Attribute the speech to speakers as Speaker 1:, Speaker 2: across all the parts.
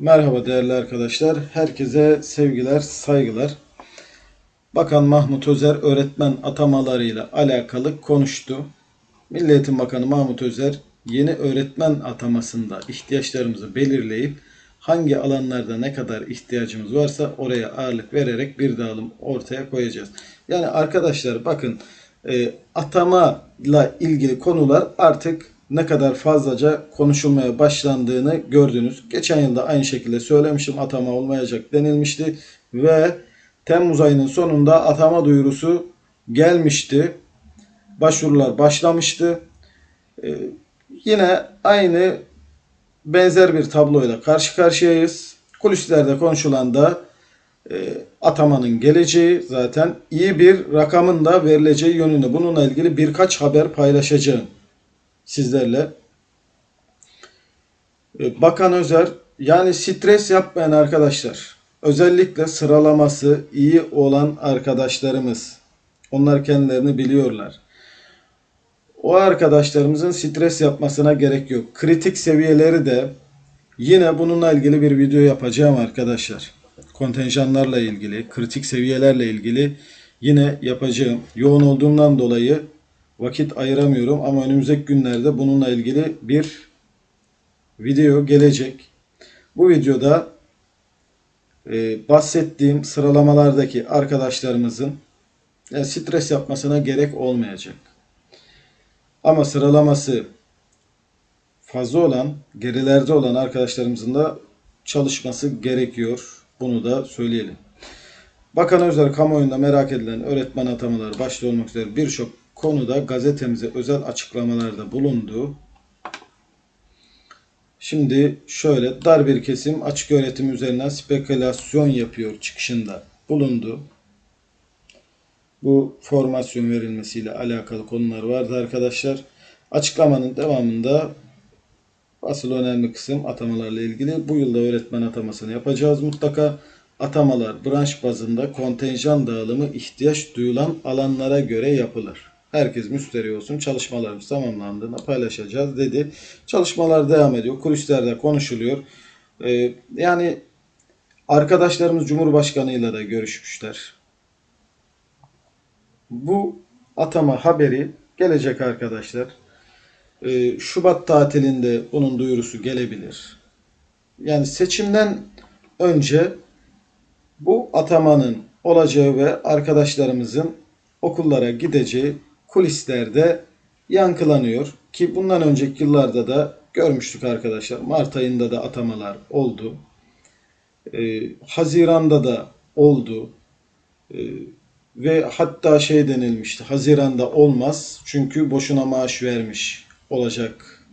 Speaker 1: Merhaba değerli arkadaşlar. Herkese sevgiler, saygılar. Bakan Mahmut Özer öğretmen atamalarıyla alakalı konuştu. Milli Eğitim Bakanı Mahmut Özer yeni öğretmen atamasında ihtiyaçlarımızı belirleyip hangi alanlarda ne kadar ihtiyacımız varsa oraya ağırlık vererek bir dağılım ortaya koyacağız. Yani arkadaşlar bakın e, atamayla ilgili konular artık ne kadar fazlaca konuşulmaya başlandığını gördünüz. Geçen yılda aynı şekilde söylemiştim atama olmayacak denilmişti ve Temmuz ayının sonunda atama duyurusu gelmişti. Başvurular başlamıştı. Ee, yine aynı benzer bir tabloyla karşı karşıyayız. Kulislerde konuşulan da e, atamanın geleceği zaten iyi bir rakamın da verileceği yönünde. Bununla ilgili birkaç haber paylaşacağım sizlerle. E, Bakan Özer yani stres yapmayan arkadaşlar özellikle sıralaması iyi olan arkadaşlarımız onlar kendilerini biliyorlar. O arkadaşlarımızın stres yapmasına gerek yok. Kritik seviyeleri de yine bununla ilgili bir video yapacağım arkadaşlar. Kontenjanlarla ilgili, kritik seviyelerle ilgili yine yapacağım. Yoğun olduğumdan dolayı vakit ayıramıyorum ama önümüzdeki günlerde bununla ilgili bir video gelecek. Bu videoda e, bahsettiğim sıralamalardaki arkadaşlarımızın yani stres yapmasına gerek olmayacak. Ama sıralaması fazla olan, gerilerde olan arkadaşlarımızın da çalışması gerekiyor. Bunu da söyleyelim. Bakan Özer kamuoyunda merak edilen öğretmen atamaları başta olmak üzere birçok konuda gazetemize özel açıklamalarda bulundu. Şimdi şöyle dar bir kesim açık öğretim üzerinden spekülasyon yapıyor çıkışında bulundu. Bu formasyon verilmesiyle alakalı konular vardı arkadaşlar. Açıklamanın devamında asıl önemli kısım atamalarla ilgili. Bu yılda öğretmen atamasını yapacağız mutlaka. Atamalar branş bazında kontenjan dağılımı ihtiyaç duyulan alanlara göre yapılır. Herkes müsterih olsun. Çalışmalarımız tamamlandığında paylaşacağız dedi. Çalışmalar devam ediyor. Kulislerde konuşuluyor. Ee, yani arkadaşlarımız Cumhurbaşkanıyla da görüşmüşler. Bu atama haberi gelecek arkadaşlar. Ee, Şubat tatilinde bunun duyurusu gelebilir. Yani seçimden önce bu atamanın olacağı ve arkadaşlarımızın okullara gideceği kulislerde yankılanıyor. Ki bundan önceki yıllarda da görmüştük arkadaşlar. Mart ayında da atamalar oldu. Ee, Haziran'da da oldu. Ee, ve hatta şey denilmişti. Haziranda olmaz çünkü boşuna maaş vermiş olacak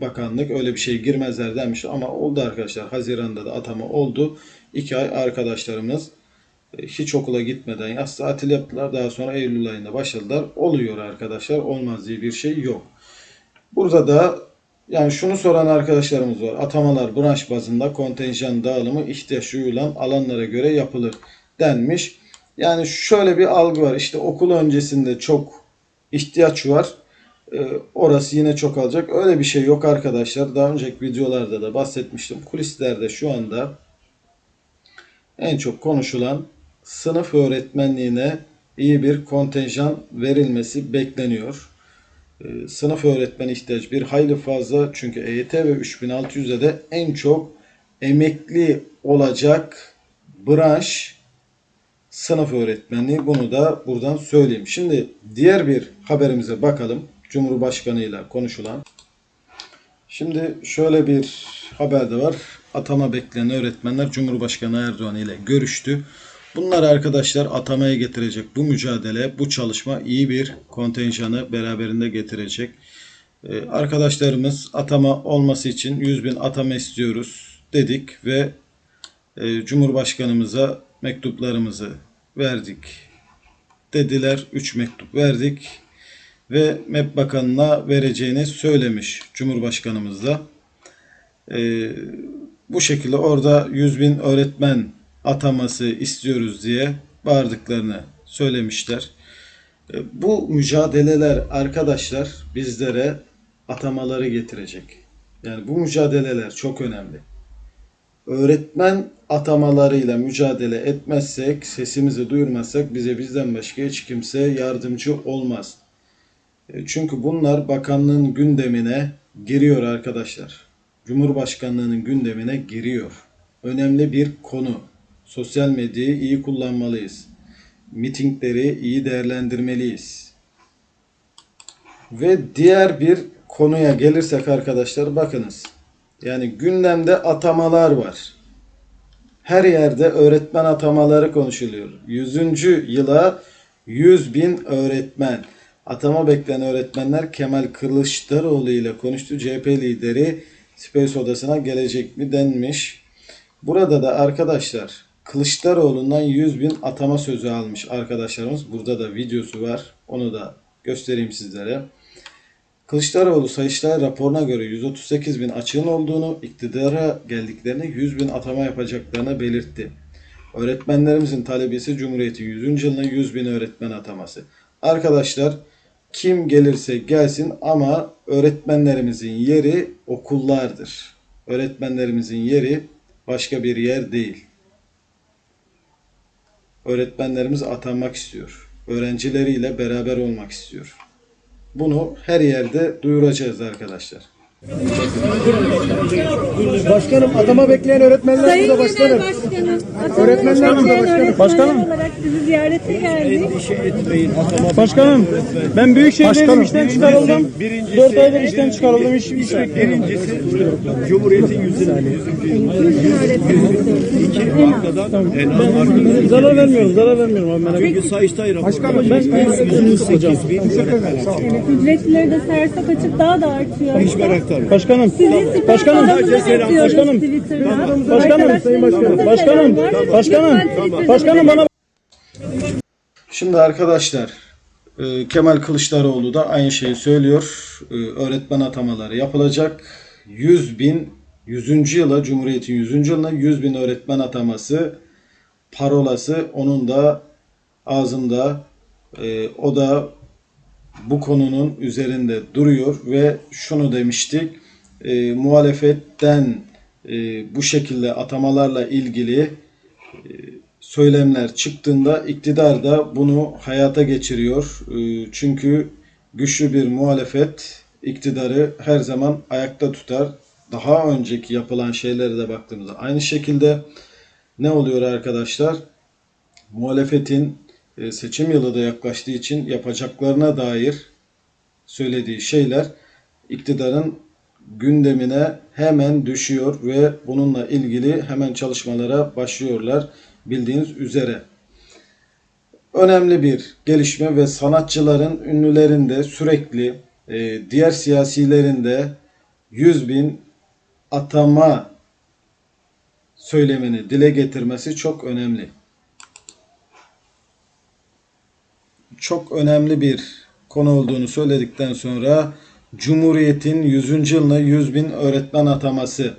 Speaker 1: bakanlık. Öyle bir şey girmezler demiş ama oldu arkadaşlar. Haziranda da atama oldu. İki ay arkadaşlarımız hiç okula gitmeden yaz tatil yaptılar. Daha sonra Eylül ayında başladılar. Oluyor arkadaşlar. Olmaz diye bir şey yok. Burada da yani şunu soran arkadaşlarımız var. Atamalar branş bazında kontenjan dağılımı ihtiyaç duyulan alanlara göre yapılır denmiş. Yani şöyle bir algı var. İşte okul öncesinde çok ihtiyaç var. Ee, orası yine çok alacak. Öyle bir şey yok arkadaşlar. Daha önceki videolarda da bahsetmiştim. Kulislerde şu anda en çok konuşulan sınıf öğretmenliğine iyi bir kontenjan verilmesi bekleniyor. Ee, sınıf öğretmen ihtiyacı bir hayli fazla çünkü EYT ve 3600'e de en çok emekli olacak branş sınıf öğretmenliği. Bunu da buradan söyleyeyim. Şimdi diğer bir haberimize bakalım. Cumhurbaşkanı ile konuşulan. Şimdi şöyle bir haber de var. Atama bekleyen öğretmenler Cumhurbaşkanı Erdoğan ile görüştü. Bunlar arkadaşlar atamaya getirecek bu mücadele, bu çalışma iyi bir kontenjanı beraberinde getirecek. Ee, arkadaşlarımız atama olması için 100 bin atama istiyoruz dedik ve e, Cumhurbaşkanımıza mektuplarımızı verdik dediler. 3 mektup verdik ve MEP Bakanı'na vereceğini söylemiş Cumhurbaşkanımız da. Ee, bu şekilde orada 100 bin öğretmen ataması istiyoruz diye bağırdıklarını söylemişler. Ee, bu mücadeleler arkadaşlar bizlere atamaları getirecek. Yani bu mücadeleler çok önemli. öğretmen atamalarıyla mücadele etmezsek, sesimizi duyurmazsak bize bizden başka hiç kimse yardımcı olmaz. E, Çünkü bunlar bakanlığın gündemine giriyor arkadaşlar. Cumhurbaşkanlığının gündemine giriyor. Önemli bir konu. Sosyal medyayı iyi kullanmalıyız. Mitingleri iyi değerlendirmeliyiz. Ve diğer bir konuya gelirsek arkadaşlar bakınız. Yani gündemde atamalar var. Her yerde öğretmen atamaları konuşuluyor. 100. yıla 100 bin öğretmen. Atama bekleyen öğretmenler Kemal Kılıçdaroğlu ile konuştu. CHP lideri Space Odası'na gelecek mi denmiş. Burada da arkadaşlar Kılıçdaroğlu'ndan 100 bin atama sözü almış arkadaşlarımız. Burada da videosu var. Onu da göstereyim sizlere. Kılıçdaroğlu Sayıştay raporuna göre 138 bin açığın olduğunu, iktidara geldiklerinde 100 bin atama yapacaklarını belirtti. Öğretmenlerimizin talebi ise Cumhuriyet'in 100. yılına 100 bin öğretmen ataması. Arkadaşlar kim gelirse gelsin ama öğretmenlerimizin yeri okullardır. Öğretmenlerimizin yeri başka bir yer değil. Öğretmenlerimiz atanmak istiyor. Öğrencileriyle beraber olmak istiyor. Bunu her yerde duyuracağız arkadaşlar.
Speaker 2: Başkanım atama bekleyen öğretmenler
Speaker 3: Sayın
Speaker 2: burada
Speaker 3: Genel
Speaker 2: başkanım.
Speaker 3: Başkanım,
Speaker 2: Öğretmenler burada
Speaker 3: Öğretmenler
Speaker 2: başkanım. Başkanım.
Speaker 3: olarak sizi ziyarete geldik.
Speaker 4: Başkanım ben Büyükşehir'deydim
Speaker 2: Başkanım.
Speaker 4: işten çıkarıldım. 4 aydır işten çıkarıldım. İş, iş bekliyorum.
Speaker 5: Cumhuriyet'in yüzünü
Speaker 4: Ben zarar vermiyorum, zarar vermiyorum abi merak etme.
Speaker 5: Çünkü Sayıştay raporu.
Speaker 2: Başkanım
Speaker 4: Ben 108 bin.
Speaker 3: Evet, ücretlileri de sersak açık daha da artıyor.
Speaker 5: Hiç merak
Speaker 4: Başkanım, başkanım, başkanım, başkanım, sayın başkanım, başkanım, başkanım, başkanım bana
Speaker 1: Şimdi arkadaşlar e, Kemal Kılıçdaroğlu da aynı şeyi söylüyor. E, Öğretmen atamaları yapılacak. 100 bin 100. yıla Cumhuriyet'in 100. yılına 100 bin öğretmen ataması parolası onun da ağzında. E, o da bu konunun üzerinde duruyor ve şunu demiştik e, muhalefetten e, bu şekilde atamalarla ilgili söylemler çıktığında iktidar da bunu hayata geçiriyor. Ee, Çünkü güçlü bir muhalefet iktidarı her zaman ayakta tutar. Daha önceki yapılan şeylere de baktığımızda aynı şekilde ne oluyor arkadaşlar? Muhalefetin e, seçim yılı da yaklaştığı için yapacaklarına dair söylediği şeyler iktidarın gündemine hemen düşüyor ve bununla ilgili hemen çalışmalara başlıyorlar bildiğiniz üzere. Önemli bir gelişme ve sanatçıların, ünlülerin de sürekli e, diğer siyasilerin de 100 bin atama söylemini dile getirmesi çok önemli. Çok önemli bir konu olduğunu söyledikten sonra Cumhuriyet'in 100. yılına 100 bin öğretmen ataması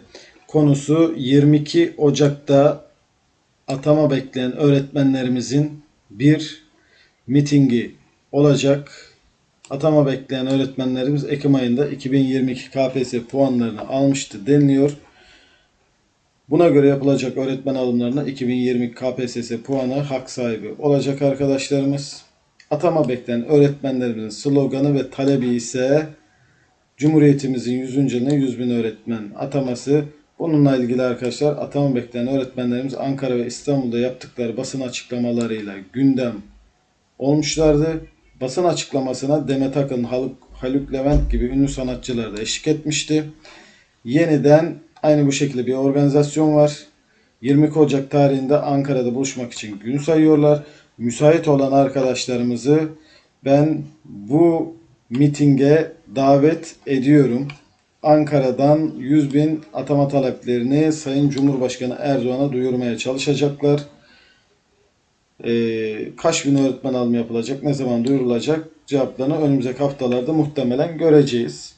Speaker 1: konusu 22 Ocak'ta atama bekleyen öğretmenlerimizin bir mitingi olacak. Atama bekleyen öğretmenlerimiz Ekim ayında 2022 KPSS puanlarını almıştı deniliyor. Buna göre yapılacak öğretmen alımlarına 2020 KPSS puanı hak sahibi olacak arkadaşlarımız. Atama bekleyen öğretmenlerimizin sloganı ve talebi ise Cumhuriyetimizin 100. yılına 100 bin öğretmen ataması. Bununla ilgili arkadaşlar atama bekleyen öğretmenlerimiz Ankara ve İstanbul'da yaptıkları basın açıklamalarıyla gündem olmuşlardı. Basın açıklamasına Demet Akın, Haluk, Haluk Levent gibi ünlü sanatçılar da eşlik etmişti. Yeniden aynı bu şekilde bir organizasyon var. 20 Ocak tarihinde Ankara'da buluşmak için gün sayıyorlar. Müsait olan arkadaşlarımızı ben bu mitinge davet ediyorum. Ankara'dan 100 bin atama taleplerini Sayın Cumhurbaşkanı Erdoğan'a duyurmaya çalışacaklar. Ee, kaç bin öğretmen alımı yapılacak, ne zaman duyurulacak cevaplarını önümüzdeki haftalarda muhtemelen göreceğiz.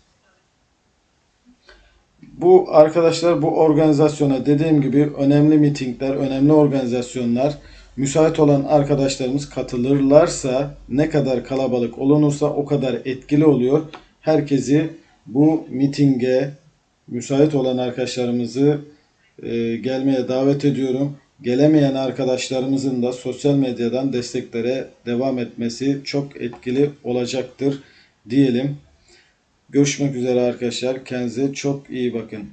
Speaker 1: Bu arkadaşlar bu organizasyona dediğim gibi önemli mitingler, önemli organizasyonlar müsait olan arkadaşlarımız katılırlarsa ne kadar kalabalık olunursa o kadar etkili oluyor. Herkesi bu mitinge müsait olan arkadaşlarımızı e, gelmeye davet ediyorum. Gelemeyen arkadaşlarımızın da sosyal medyadan desteklere devam etmesi çok etkili olacaktır diyelim. Görüşmek üzere arkadaşlar. Kendinize çok iyi bakın.